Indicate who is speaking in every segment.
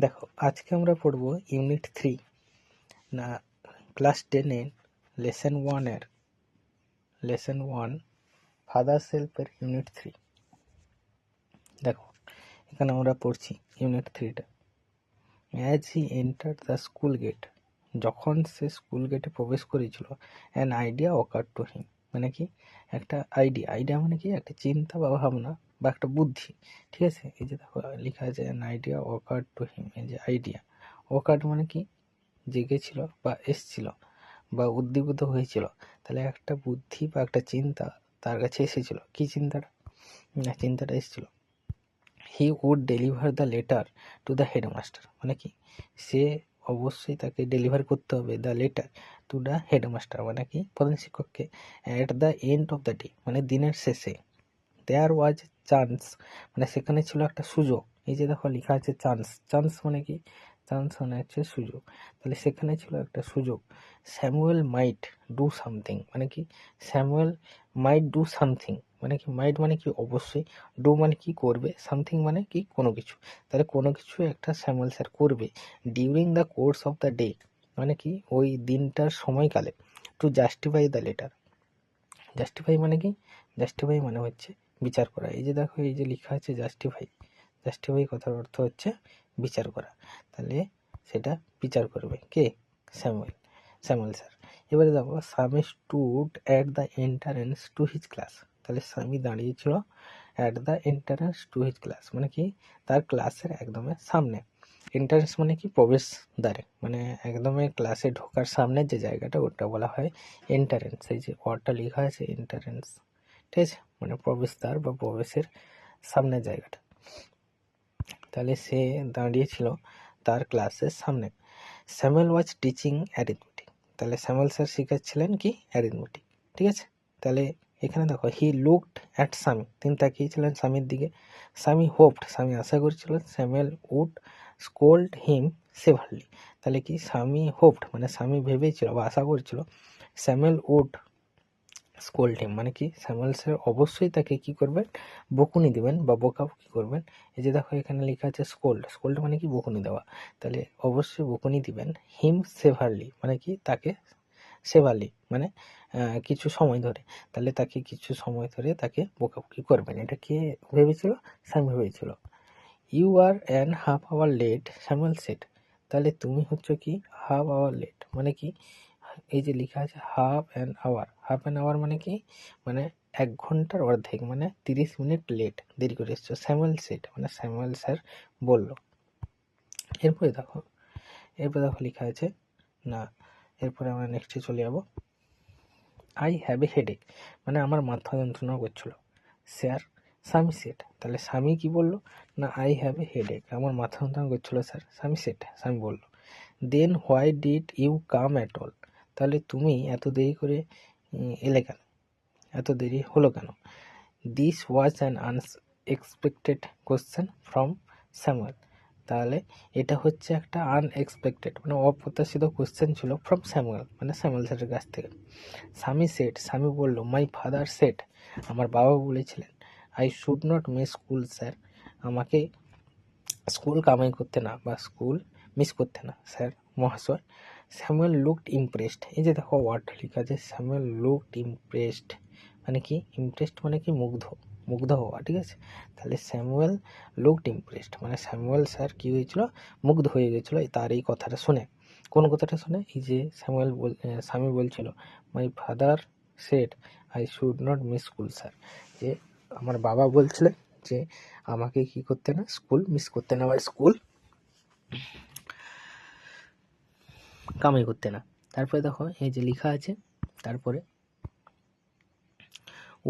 Speaker 1: দেখো, আজকে আমরা পড়ব ইউনিট থ্রি। না, ক্লাস টেনের লেসন ওয়ানের, লেসন ওয়ান, ফাদার সেলফের ইউনিট থ্রি। দেখো, এখানে আমরা পড়ছি ইউনিট থ্রিটা। As he enter the school gate যখন সে স্কুল গেটে প্রবেশ করেছিল an idea occur to him মানে কি? একটা আইডিয়া আইডিয়া মানে কি? একটা চিন্তা বা ভাবনা। বা একটা বুদ্ধি, ঠিক আছে? এই যে দেখো, লেখা আছে an idea occur to him এই যে আইডিয়া অকার মানে কি? জেগেছিল বা এসছিল বা উদ্দীপিত হয়েছিল। তাহলে একটা বুদ্ধি বা একটা চিন্তা তার কাছে এসেছিল। কি চিন্তাটা? না, চিন্তাটা এসেছিল। He would deliver the letter to the headmaster মানে কি? সে অবশ্যই তাকে ডেলিভার করতে হবে the letter to the headmaster মানে কি? প্রধান শিক্ষককে। At the end of the day মানে দিনের শেষে। There was chance. মানে সেখানে ছিল একটা সুযোগ। এই যে দেখো লেখা আছে চান্স। চান্স মানে কি? চান্স মানে হচ্ছে সুযোগ। তাহলে সেখানে ছিল একটা সুযোগ। Samuel might do something. মানে কি? Samuel might do something. মানে কি? মাইট মানে কি? অবশ্যই। ডু মানে কি? করবে। সামথিং মানে কি? কোনো কিছু। তাহলে কোনো কিছু একটা স্যামুয়েল স্যার করবে during the course of the day মানে কি? ওই দিনটার সময়কালে। To justify the letter justify মানে কি? জাস্টিফাই মানে হচ্ছে বিচার করা। এই যে দেখো, এই যে লেখা আছে জাস্টিফাই জাস্টিফাই কথার অর্থ হচ্ছে বিচার করা। তাহলে সেটা বিচার করবে কে? স্যামুয়েল। Samuel sir. এবারে দেখো, Swami stood at the entrance to his class তাহলে স্বামী দাঁড়িয়েছিল at the entrance to his class মানে কি? তার ক্লাসের একদমই সামনে। এন্টারেন্স মানে কি? প্রবেশ দ্বারে মানে একদমই ক্লাসে ঢোকার সামনে যে জায়গাটা, ওটা বলা হয় এন্টারেন্স এই যে ওয়ার্ডটা লেখা আছে এন্টারেন্স ঠিক আছে? মানে প্রবেশদ্বার বা প্রবেশের সামনের জায়গাটা। তাহলে সে দাঁড়িয়েছিল তার ক্লাসের সামনে। Samuel was teaching arithmetic. তাহলে স্যামেল স্যার শেখাচ্ছিলেন কি? অ্যারিথমেটিক। ঠিক আছে? তাহলে এখানে দেখো, হি লুকড অ্যাট স্বামী। তিনি তাকিয়েছিলেন স্বামীর দিকে। স্বামী হোপড, স্বামী আশা করেছিলেন স্যামেল উড স্কোল্ড হিম সেভারলি। তাহলে কি? স্বামী হোপড মানে স্বামী ভেবেছিল বা আশা করেছিল স্যামেল উড স্কোল্ড মানে কি? স্যামুয়েল স্যার অবশ্যই তাকে কি করবেন? বকুনি দেবেন বা বকাবকি করবেন? এই যে দেখো এখানে লেখা আছে স্কোল্ড স্কোল্ড মানে কি? বকুনি দেওয়া। তাহলে অবশ্যই বকুনি দিবেন হিম সেভারলি মানে কি? তাকে সেভারলি মানে কিছু সময় ধরে। তাহলে তাকে কিছু সময় ধরে তাকে বকাবকি করবেন? এটা কে ভেবেছিল? স্যাম ভেবেছিল। You are an half hour late Samuel said তাহলে তুমি হচ্ছে কি? হাফ আওয়ার লেট মানে কি? এই যে লেখা আছে half an hour half an hour মানে কি? মানে এক ঘণ্টার অর্ধেক মানে তিরিশ মিনিট লেট দেরি করে এসছো স্যামুয়েল সেট মানে স্যামুয়েল স্যার বলল। এরপরে দেখো এরপরে দেখো লেখা আছে, না, এরপরে আমরা নেক্সটে চলে যাব। আই হ্যাভ এ হেডেক মানে আমার মাথা যন্ত্রণা করছিল। স্যার, স্বামী সেট তাহলে স্বামী কি বলল? না আই হ্যাভ এ হেডেক আমার মাথা যন্ত্রণা করছিল স্যার, স্বামী সেট স্বামী বলল। Then why did you come at all তাহলে তুমি এত দেরি করে এলে কেন এত দেরি হলো কেন? This was an unexpected question from Samuel তাহলে এটা হচ্ছে একটা আনএক্সপেক্টেড মানে অপ্রত্যাশিত কোশ্চেন ছিল ফ্রম স্যামুয়েল মানে স্যামুয়েল স্যারের কাছ থেকে। স্বামী সেট স্বামী বলল মাই ফাদার সেট আমার বাবা বলেছিলেন I should not miss school sir আমাকে স্কুল কামাই করতে না বা স্কুল মিস করতে না স্যার মহাশয়। Samuel looked impressed. এই যে দেখো ওয়ার্ডটা লেখা আছে, স্যামুয়েল লুকড ইমপ্রেসড। মানে কি? ইমপ্রেসড মানে কি? মুগ্ধ। মুগ্ধ হওয়া, ঠিক আছে? তাহলে স্যামুয়েল লুকড ইমপ্রেসড। মানে স্যামুয়েল স্যার কি হয়েছিল? মুগ্ধ হয়ে গেছিল তার এই কথাটা শুনে। কোন কথাটা শুনে? এই যে স্যামুয়েল বল স্বামী বলছিল my father said I should not miss school sir যে আমার বাবা বলছিলেন যে, আমাকে কি করতে না স্কুল মিস করতে না বা স্কুল কামাই করতে না। তারপরে দেখো, এই যে লেখা আছে, তারপরে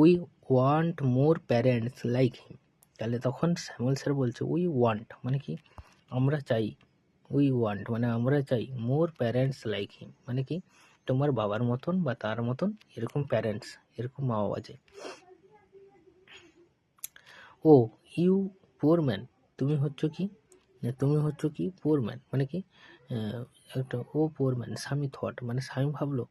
Speaker 1: we want more parents like him তাহলে তখন স্যামুয়েল স্যার বলছে উই ওয়ান্ট মানে কি? আমরা চাই উই ওয়ান্ট মানে আমরা চাই মোর প্যারেন্টস লাইক হিম মানে কি? তোমার বাবার মতন বা তার মতন এরকম প্যারেন্টস এরকম মা বাবা চাই ও ইউ পোর ম্যান তুমি হচ্ছ কি? তুমি হচ্ছ কি পোর ম্যান মানে কি? একটা ও পোর ম্যান স্বামী থট মানে স্বামী ভাবলো,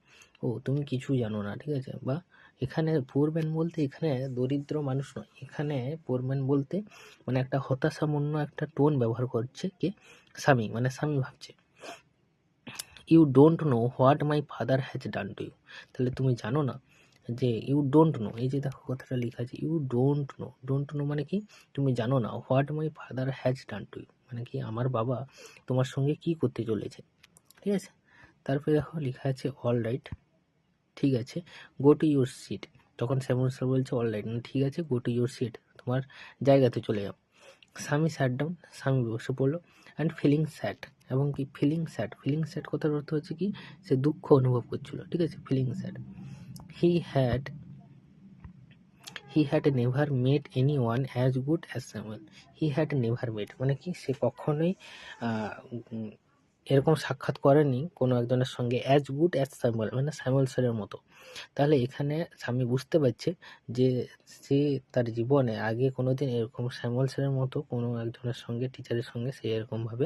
Speaker 1: ও, তুমি কিছুই জানো না, ঠিক আছে? বা এখানে পুয়ার ম্যান বলতে এখানে দরিদ্র মানুষ নয়, এখানে পুয়ার ম্যান বলতে মানে একটা হতাশামূন্য একটা টোন ব্যবহার করছে কে? স্বামী মানে স্বামী ভাবছে you don't know what my father has done to you তাহলে তুমি জানো না যে ইউ ডোন্ট নো এই যে দেখো কথাটা লেখা আছে you don't know don't know মানে কি? তুমি জানো না what my father has done to you মানে কি আমার বাবা তোমার সঙ্গে কি করতে চলেছে, ঠিক আছে? তারপরে দেখো লেখা আছে অল রাইট ঠিক আছে গো টু ইউর সিট তখন শ্যামল স্যার বলছে অল রাইট ঠিক আছে গো টু ইউর সিট তোমার জায়গাতে চলে যাও। স্বামী স্যাট ডাউন স্বামী বসে পড়ল অ্যান্ড ফিলিং স্যাট এবং কি ফিলিং স্যাট ফিলিং স্যাট কথার অর্থ হচ্ছে কি, সে দুঃখ অনুভব করছিল, ঠিক আছে feeling sad he had he had never met anyone as good as Samuel he had never মানে কি? সে কখনোই এরকম সাক্ষাৎ করেনি কোনো একজনের সঙ্গে অ্যাজ গুড অ্যাজ স্যামুয়েল মানে স্যামুয়েল স্যারের মতো। তাহলে এখানে স্বামী বুঝতে পারছে যে সে তার জীবনে আগে কোনো দিন এরকম স্যামুয়েল স্যারের মতো কোনো একজনের সঙ্গে টিচারের সঙ্গে সে এরকমভাবে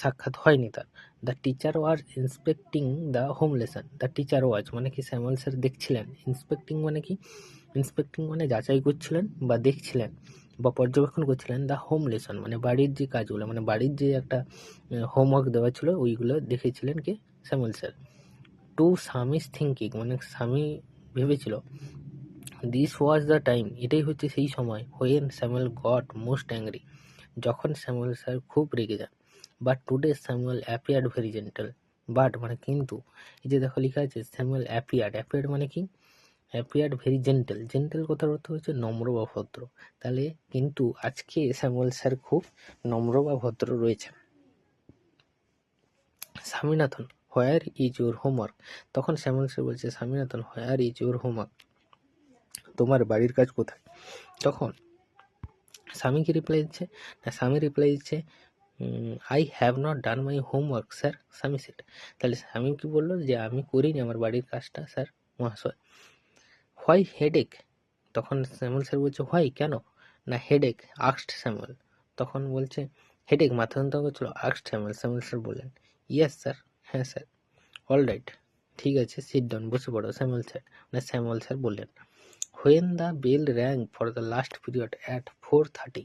Speaker 1: সাক্ষাৎ হয়নি তার। The teacher was inspecting the home lesson the teacher was মানে কি স্যামুয়েল স্যার দেখছিলেন? ইন্সপেক্টিং মানে কি? ইন্সপেক্টিং মানে যাচাই করছিলেন বা দেখছিলেন বা পর্যবেক্ষণ করছিলেন দ্য হোম লেসন মানে বাড়ির যে কাজগুলো মানে বাড়ির যে একটা হোমওয়ার্ক দেওয়া ছিল, ওইগুলো দেখেছিলেন কি Samuel sir? To Swami's thinking মানে স্বামী ভেবেছিল দিস ওয়াজ দ্য টাইম এটাই হচ্ছে সেই সময় when Samuel got most angry যখন স্যামুয়েল স্যার খুব রেগে যান। But today Samuel appeared very gentle but মানে কিন্তু, এই যে দেখো লেখা আছে স্যামুয়েল অ্যাপিয়ার্ড অ্যাপিয়ার্ড মানে কি? অ্যাপিয়ার্ড ভেরি জেন্টেল জেন্টেল কথার অর্থ হচ্ছে নম্র বা ভদ্র। তাহলে কিন্তু আজকে স্যামুয়েল স্যার খুব নম্র বা ভদ্র রয়েছে। Swaminathan where is your homework তখন শ্যামল স্যার বলছে, Swaminathan where is your homework তোমার বাড়ির কাজ কোথায়? তখন স্বামীকে রিপ্লাই দিচ্ছে। না, স্বামী রিপ্লাই দিচ্ছে I have not done my homework sir Swami said তাহলে স্বামী কি বলল? যে আমি করিনি আমার বাড়ির কাজটা স্যার মহাশয়। হোয়াই হেডেক তখন শ্যামল স্যার বলছে হোয়াই কেন? না হেডেক আক্সড শ্যামল তখন বলছে হেডেক মাথা যন্ত্রণা করছিল আক্সড স্যামুয়েল। স্যামুয়েল স্যার বললেন ইয়েস স্যার হ্যাঁ স্যার অল রাইট ঠিক আছে সিট ডাউন বসে পড়ো। শ্যামল স্যার না শ্যামল স্যার বললেন when the bell rang for the last period at four thirty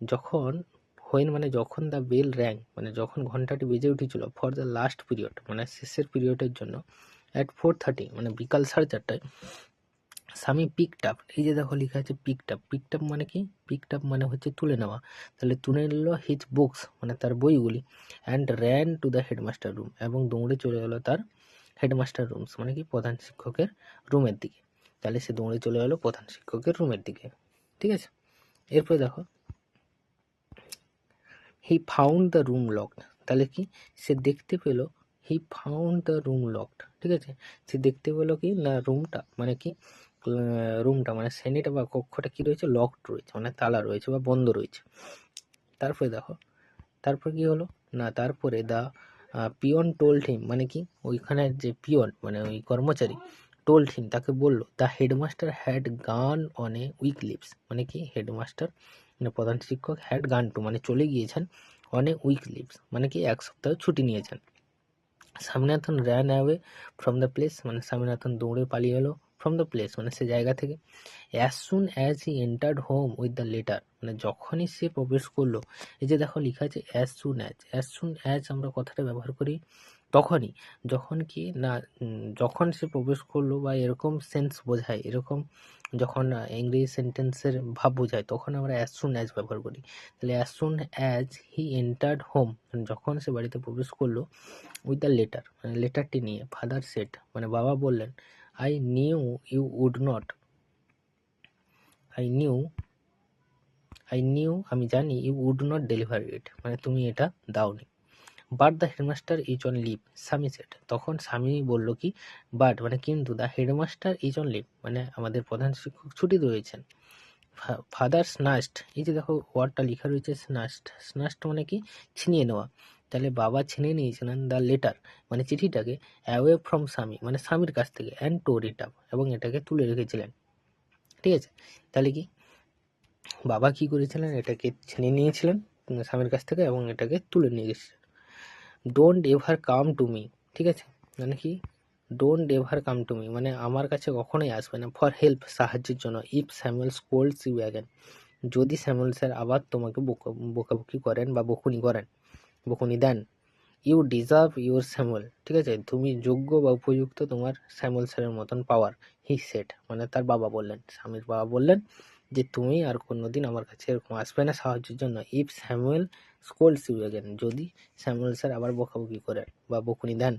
Speaker 1: যখন হোয়েন মানে যখন দ্য বেল র্যাং মানে যখন ঘন্টাটি বেজে উঠেছিল ফর দ্য লাস্ট পিরিয়ড মানে শেষের পিরিয়ডের জন্য অ্যাট ফোর থার্টি মানে বিকাল সাড়ে চারটায়, স্বামী পিকড আপ এই যে দেখো লেখা আছে পিকড আপ মানে কি? পিকড আপ মানে হচ্ছে তুলে নেওয়া, তাহলে তুলে নিল হিজ বুকস মানে তার বইগুলি and ran to the headmaster room এবং দৌড়ে চলে গেলো তার হেডমাস্টার রুমস মানে কি? প্রধান শিক্ষকের রুমের দিকে, তাহলে সে দৌড়ে চলে গেলো প্রধান শিক্ষকের রুমের দিকে, ঠিক আছে? এরপরে দেখো he found the room locked তাহলে কি? সে দেখতে পেল he found the room locked ঠিক আছে? সে দেখতে পেল কি? না রুমটা মানে কি? রুমটা মানে শ্রেণীটা বা কক্ষটা কি রয়েছে? লকড রয়েছে মানে তালা রয়েছে বা বন্ধ রয়েছে। তারপরে দেখো, তারপর কি হলো? না, তারপরে দা পিয়ন টোল্ড হিম মানে কি? ওইখানে যে পিয়ন মানে ওই কর্মচারী টোল্ড হিম তাকে বলল the headmaster had gone on a week leaves মানে কি? হেডমাস্টার মানে প্রধান শিক্ষক হ্যাড গান টু মানে চলে গিয়েছেন অন এ উইক লিভস মানে কি এক সপ্তাহ ছুটি নিয়েছেন। Swaminathan ran away from the place মানে স্বামীনাথন দৌড়ে পালিয়ে এলো ফ্রম দ্য প্লেস মানে সে জায়গা থেকে। As soon as he entered home with the letter মানে যখনই সে প্রবেশ করল, এই যে দেখো লেখা আছে as soon as as soon as আমরা কথাটা ব্যবহার করি তখনই যখন কি না যখন সে প্রবেশ করল বা এরকম সেন্স বোঝায়, এরকম যখন ইংরেজি সেন্টেন্সের ভাব বোঝায়, তখন আমরা অ্যাজ সুন অ্যাজ ব্যবহার করি। তাহলে as soon as he entered home যখন সে বাড়িতে প্রবেশ করল উইথ দ্য লেটার মানে লেটারটি নিয়ে ফাদার সেট মানে বাবা বললেন I knew you would not I knew I knew আমি জানি you would not deliver it মানে তুমি এটা দাওনি। But the headmaster is on leave Swami said তখন স্বামী বলল কি বাট মানে কিন্তু the headmaster is on leave মানে আমাদের প্রধান শিক্ষক ছুটি রয়েছেন ফাদার স্নাস্ট এই যে দেখো ওয়ার্ডটা লেখা রয়েছে স্নাস্ট স্নাস্ট মানে কি, ছিনিয়ে নেওয়া। তাহলে বাবা ছিনিয়ে নিয়েছিলেন দ্য লেটার মানে চিঠিটাকে অ্যাওয়ে ফ্রম স্বামী মানে স্বামীর কাছ থেকে অ্যান্ড টোর ইট আপ এবং এটাকে তুলে রেখেছিলেন। ঠিক আছে? তাহলে কি, বাবা কি করেছিলেন, এটাকে ছিনিয়ে নিয়েছিলেন, স্বামীর কাছ থেকে, এবং এটাকে তুলে নিয়ে গেছিলেন don't ever come to me ঠিক আছে? মানে কি? Don't ever come to me মানে আমার কাছে কখনোই আসবে না। ফর হেল্প সাহায্যের জন্য। If Samuel scolds you again যদি স্যামুয়েল স্যার আবার তোমাকে বোকা- বকাবকি করেন বা বকুনি করেন, বকুনি দেন ইউ ডিজার্ভ ইউর স্যামুয়েল ঠিক আছে? তুমি যোগ্য বা উপযুক্ত তোমার স্যামুয়েল স্যারের মতন পাওয়ার হি সেট মানে তার বাবা বললেন, স্বামীর বাবা বললেন যে তুমি আর কোনো দিন আমার কাছে এরকম আসবে না সাহায্যের জন্য। If Samuel scolds you again যদি স্যামুয়েল স্যার আবার বকাবকি করেন বা বকুনি দেন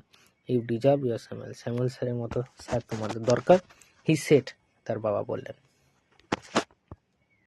Speaker 1: you deserve your Samuel Samuel স্যারের মতো স্যার তোমাদের দরকার। হি সেট তার বাবা বললেন।